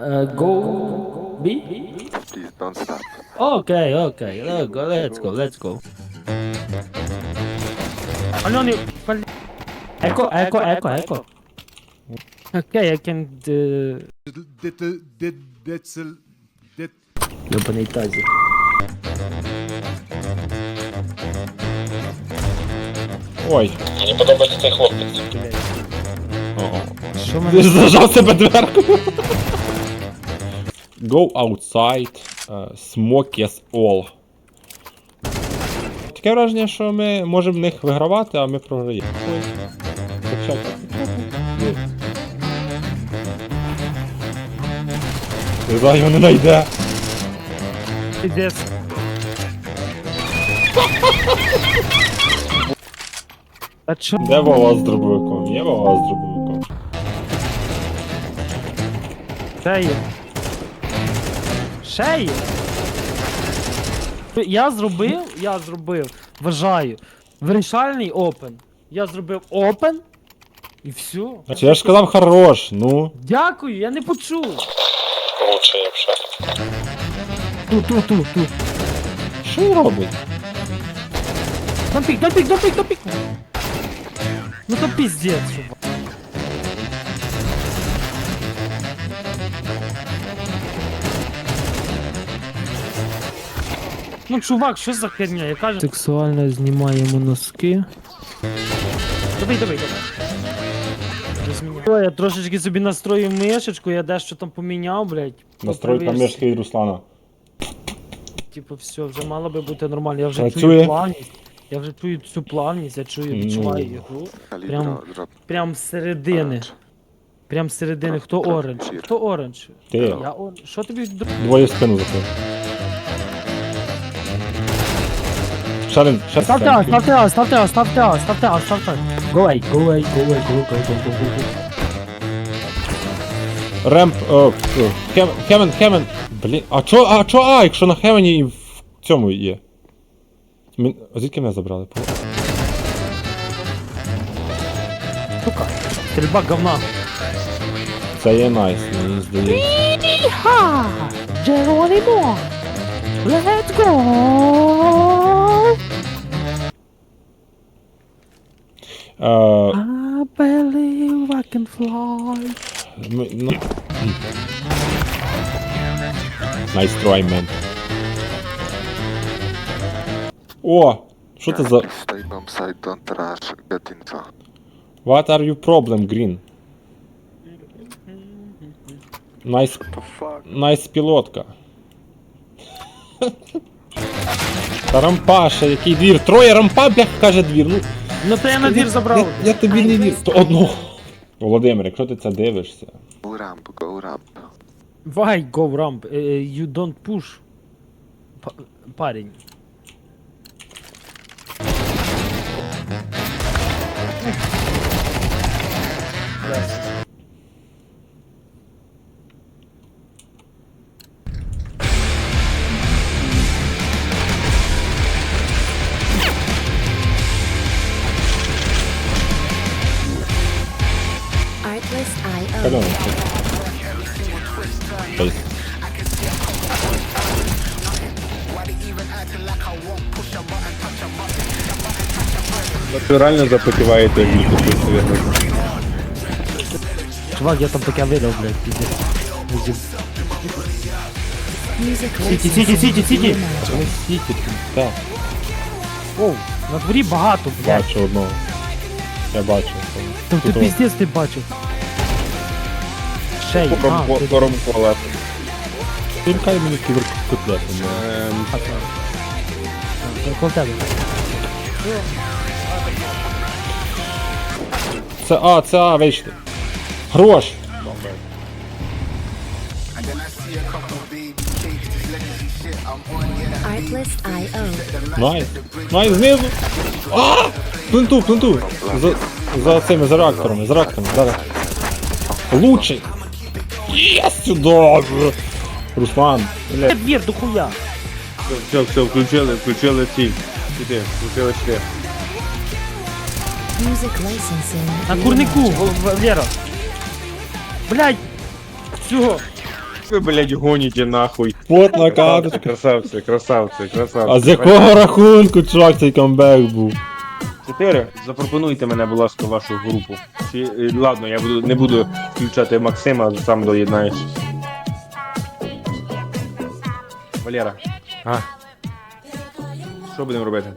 Uh, go B? Please don't stop. Okay, okay. Let's go, let's go, let's go. Альони, блін. Echo, echo, echo, echo. Окей, I can... Uh... Dit, dit, dit, dit, dit, Йобаний тазик. Ой. Мені подобається цей хлопець. Що Ти мене... ж зажав себе дверку. Go outside, uh, smoke yes all. Таке враження, що ми можемо в них вигравати, а ми програємо. Знаю, його не знайде. Піздець. А чо? Де Вова з дробовиком? Є Вова з дробовиком. Ще є. Ще є. Я зробив, я зробив, вважаю, вирішальний опен. Я зробив опен і все. Значить, я ж сказав хорош, ну. Дякую, я не почув. Лучше, я в шахті. Ту, ту, ту, ту. Що він робить? Допік, допік, допік, допік. Ну то піздець, чувак. Ну, чувак, що за херня? Я кажу. Сексуально знімаємо носки. Давай, давай, давай. Я трошечки собі настроїв мишечку, я дещо там поміняв, блядь. Настройка Поправився. мишки від Руслана. Типу, все, вже мало би бути нормально. Я вже Працює. чую плавність. Я вже чую цю плавність, я чую, Ну. відчуваю ігру. Ali, Прям-. Прям з середини. Прям з середини. Хто оранж? Хто оранж? Ти. Я он. Що тобі Двоє спину закрив. Ще один, ще Ставте А, ставте А, ставте А, ставте А, ставте А, ставте А. Go away, go away, go away, go, go, go, go, go, go. Ремп, о, Хевен, Хевен, Хевен. Блін, а чо, а чо А, якщо на Хевені і в цьому є? Мен- Звідки мене забрали? Сука. Стрільба говна. Це є найс, мені здається. Ха! Джеронімо! Let's go! I believe I can fly. Найс трой, мен. О, що це за... Stay bomb side, don't rush. Get info. What are you problem, Green? Fuck? найс пілотка. Та рампаша, який двір? Троє рампа, бляха, каже двір. Ну, Ну то я на двір забрав. Я, я тобі не вірю. То одного. Володимир, якщо ти це дивишся. Go ramp, go ramp. Why go ramp? Uh, you don't push. Парень. Ой. Натурально запотіваєте від таких Чувак, я там таке видав, блядь, пиздец. Сіті, сіті, сіті, сіті. Тут, так. Оу, на дворі багато, блядь. Бачу одного. Я бачу. Там ти пиздец ти бачив. Шей, а, ти- Кором туалет. Тільки мені кіберкотлетом. Ем, коло. Це А, це А, вийшли. Грош! Artlist.io. Найс. Найс, знизу. А! Пленту, пленту. За, за цими, за реакторами, за реакторами, да, да. Лучший. Єс, сюди! Руслан, бля. Е, Двір, до хуя. все, все, включили, включили ці. Сюди, включили. Music licensing. На курнику, Вал- Валера. Блядь. Всього. Ви, блядь, гоніте нахуй. Потна Красавці, карточка. красавці, красавці, красавці. А з якого рахунку, чувак, цей камбек був? Чотири. Запропонуйте мене, будь ласка, вашу групу. Чи, е, ладно, я буду, не буду включати Максима, сам доєднаюсь. Валера. А. Що будемо робити?